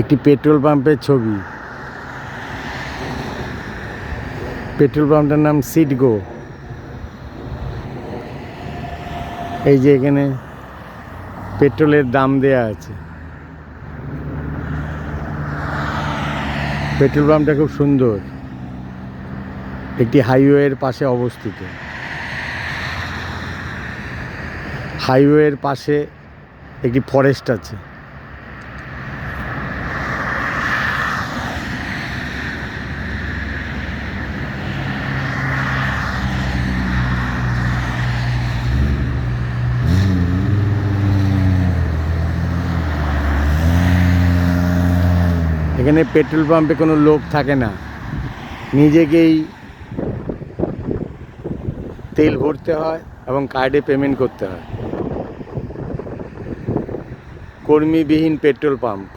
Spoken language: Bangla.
একটি পেট্রোল পাম্পের ছবি। পেট্রোল পাম্পটার নাম সিটগো এই যে এখানে পেট্রোলের দাম দেয়া আছে। পেট্রোল পাম্পটা খুব সুন্দর। একটি হাইওয়ের পাশে অবস্থিত। হাইওয়ের পাশে একটি ফরেস্ট আছে। এখানে পেট্রোল পাম্পে কোনো লোক থাকে না। নিজেকেই তেল ভরতে হয় এবং কার্ডে পেমেন্ট করতে হয়। কর্মীবিহীন পেট্রোল পাম্প।